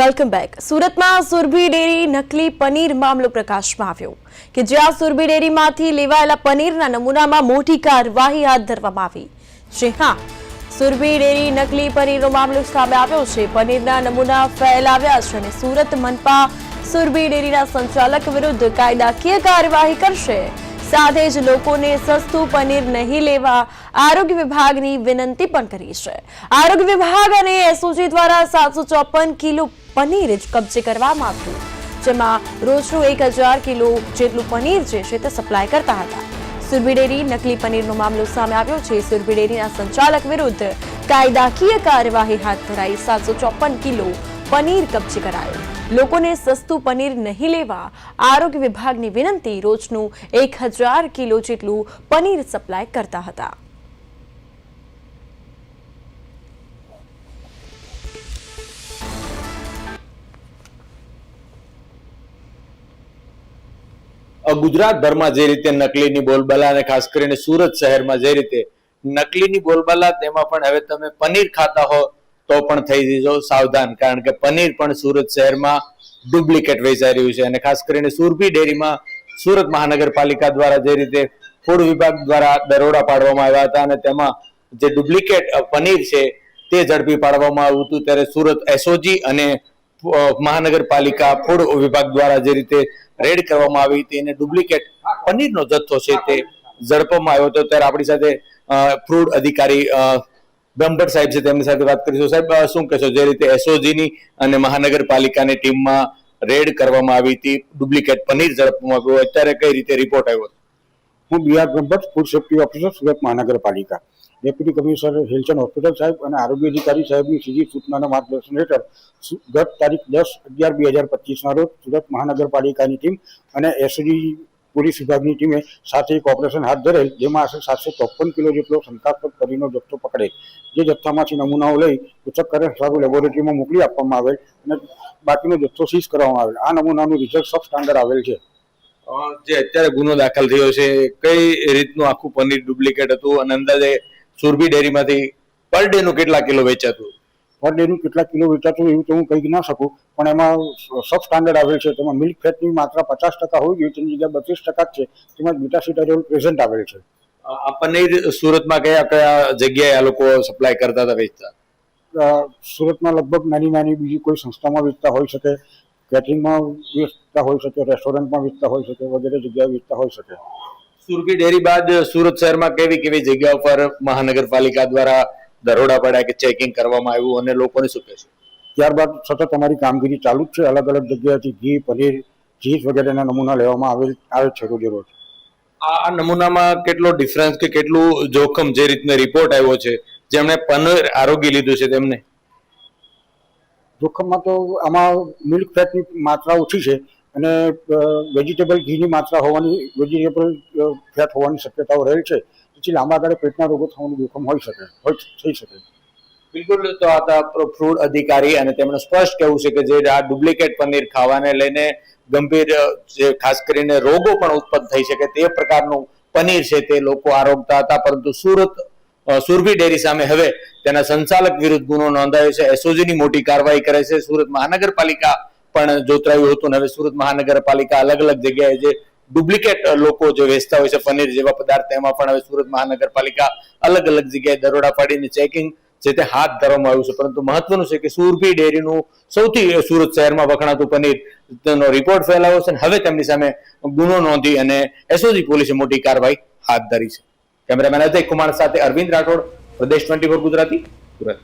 Welcome back. સુરતમાં Surabhi dairy નકલી પનીર મામલો પ્રકાશમાં આવ્યો કે જ્યાં સુરભી ડેરીમાંથી લેવાયેલા પનીરના નમૂનામાં મોટી કાર્યવાહી હાથ ધરવામાં આવી. જે હા, સુરભી ડેરી નકલી પનીરનો મામલો સામે આવ્યો છે. પનીરના નમૂના ફેલાવ્યા છે અને સુરત મનપા સુરભી ડેરીના સંચાલક વિરુદ્ધ કાયદાકીય કાર્યવાહી કરશે. સાથે જ લોકોને સસ્તું પનીર નહીં લેવા આરોગ્ય વિભાગની વિનંતી પણ કરી છે. આરોગ્ય વિભાગ અને એસઓજી દ્વારા સાતસો કિલો પનીર જ કબજે કરવામાં આવ્યું જેમાં રોજનું એક હજાર કિલો જેટલું પનીર જે છે તે સપ્લાય કરતા હતા. સુરભી ડેરી નકલી પનીરનો મામલો સામે આવ્યો છે. સુરભી ડેરીના સંચાલક વિરુદ્ધ કાયદાકીય કાર્યવાહી હાથ ધરાઈ સાતસો ચોપન કિલો પનીર કબજે કરાયો. લોકોને સસ્તું પનીર નહીં લેવા આરોગ્ય વિભાગની વિનંતી રોજનું એક હજાર કિલો જેટલું પનીર સપ્લાય કરતા હતા. ગુજરાતભરમાં જે રીતે નકલીની બોલબાલા અને ખાસ કરીને સુરત શહેરમાં જે રીતે નકલીની બોલબાલા, તેમાં પણ હવે તમે પનીર ખાતા હો તો પણ થઈ જજો સાવધાન. કારણ કે પનીર પણ સુરત શહેરમાં ડુપ્લિકેટ વેચાઈ રહ્યું છે. અને ખાસ કરીને સુરભી ડેરીમાં સુરત મહાનગરપાલિકા દ્વારા જે રીતે ફૂડ વિભાગ દ્વારા દરોડા પાડવામાં આવ્યા હતા અને તેમાં જે ડુપ્લિકેટ પનીર છે તે ઝડપી પાડવામાં આવ્યું હતું. ત્યારે સુરત એસઓજી અને મહાનગરપાલિકા ફૂડ વિભાગ દ્વારા જે રીતે રેડ કરવામાં આવી હતી અને ડુપ્લિકેટ પનીરનો જથ્થો છે તે ઝડપવામાં આવ્યો હતો. ત્યારે આપણી સાથે ફૂડ અધિકારી બ્રહ્મભટ્ટ સાહેબ છે, તેમની સાથે વાત કરીશું. સાહેબ શું કહેશો? જે રીતે એસઓજી ની અને મહાનગરપાલિકાની ટીમમાં રેડ કરવામાં આવી હતી, ડુપ્લિકેટ પનીર ઝડપવામાં આવ્યું. અત્યારે કઈ રીતે રિપોર્ટ આવ્યો? હું B R food safety officer Surat મહાનગરપાલિકા. ડેપ્યુટી કમિશનર હેલ્થન હોસ્પિટલ સાહેબ અને આરોગ્ય અધિકારી સાહેબની સીધી સૂચનાના માર્ગદર્શન હેઠળ ગત તારીખ દસ અગિયાર બે હજાર પચીસના રોજ સુરત મહાનગરપાલિકાની ટીમ અને એસડી પોલીસ વિભાગની ટીમે સાથે એક ઓપરેશન હાથ ધરેલ, જેમાં આશરે સાતસો ચોપન કિલો જેટલો શંકાસ્પદ કરીનો જથ્થો પકડે જે જથ્થામાંથી નમૂનાઓ લઈ પૃથ્થકરણ સારું લેબોરેટરીમાં મોકલી આપવામાં આવેલ અને બાકીનો જથ્થો સીઝ કરવામાં આવેલ. આ નમૂનાનું રિઝલ્ટ સબ સ્ટાન્ડર્ડ આવેલ છે. જે અત્યારે ગુનો દાખલ થયો છે, કઈ રીતનું આખું પનીર ડુપ્લિકેટ હતું અને અંદાજે સુરભી ડેરીમાંથી પર ડે નું કેટલા કિલો વેચાતું? પર ડેનું કેટલા કિલો વેચાતું એવું તો હું કહી ના શકું. પણ એમાં સબ સ્ટાન્ડર્ડ આવેલ છે. તેમાં મિલ્ક ફેટની માત્રા પચાસ ટકા હોવી જોઈએ તેની જગ્યાએ બત્રીસ ટકા જ છે. તેમાં બીટા સીટાડોલ પ્રેઝન્ટ આવેલ છે. આપણને આ પનીર સુરતમાં કયા કયા જગ્યાએ આ લોકો સપ્લાય કરતા હતા વેચતા? સુરતમાં લગભગ નાની નાની બીજી કોઈ સંસ્થામાં વેચતા હોઈ શકે. કેટરિંગમાં વેચતા હોઈ શકે રેસ્ટોરન્ટમાં વેચતા હોઈ શકે વગેરે જગ્યાએ વેચતા હોઈ શકે. સુરભી ડેરી બાદ સુરત શહેરમાં કેવી કેવી જગ્યાઓ પર મહાનગરપાલિકા દ્વારા દરોડા પડ્યા કે ચેકિંગ કરવામાં આવ્યું અને લોકોને શું કહેશે? ત્યારબાદ સતત અમારી કામગીરી ચાલુ જ છે. અલગ અલગ જગ્યાએથી ઘી પનીર ચીઝ વગેરેના નમૂના લેવામાં આવે આવે છે રોજે રોજ. આ આ નમૂનામાં કેટલો ડિફરન્સ કે કેટલું જોખમ જે રીતનો રિપોર્ટ આવ્યો છે જેમણે પનીર આરોગ્ય લીધું છે તેમને? જોખમમાં તો આમાં મિલ્ક ફેટની માત્રા ઓછી છે. અને વેજીટેબલ ઘીની માત્રા હોવાની વેજીટેબલ ફેટ હોવાની શક્યતાઓ રહેલ છે. પછી લાંબા ગાળે પેટના રોગો થવાનું જોખમ હોઈ શકે થઈ શકે. બિલકુલ, તો આ હતા ફૂડ અધિકારી અને તેમણે સ્પષ્ટ કહેવું છે કે જે આ ડુપ્લિકેટ પનીર ખાવાને લઈને ગંભીર જે ખાસ કરીને રોગો પણ ઉત્પન્ન થઈ શકે તે પ્રકારનું પનીર છે તે લોકો આરોગતા હતા, પરંતુ સુરત સુરભી ડેરી સામે હવે તેના સંચાલક વિરુદ્ધ ગુનો નોંધાયો છે. એસઓજીની મોટી કાર્યવાહી કરે છે. સુરત મહાનગરપાલિકા પણ જોતરાયું હતું હવે સુરત મહાનગરપાલિકા અલગ અલગ જગ્યાએ જે ડુપ્લિકેટ લોકો જે વેચતા હોય છે પનીર જેવા પદાર્થ, એમાં પણ હવે સુરત મહાનગરપાલિકા અલગ અલગ જગ્યાએ દરોડા પાડીને ચેકિંગ જે તે હાથ ધરવામાં આવ્યું છે. પરંતુ મહત્વનું છે કે સુરભી ડેરીનું સૌથી સુરત શહેરમાં વખણાતું પનીર તેનો રિપોર્ટ ફેલાવ્યો છે અને હવે તેમની સામે ગુનો નોંધી અને એસઓજી પોલીસે મોટી કાર્યવાહી હાથ ધરી છે. કેમેરામેન અજય કુમાર સાથે અરવિંદ રાઠોડ, પ્રદેશ ટ્વેન્ટી ગુજરાતી, સુરત.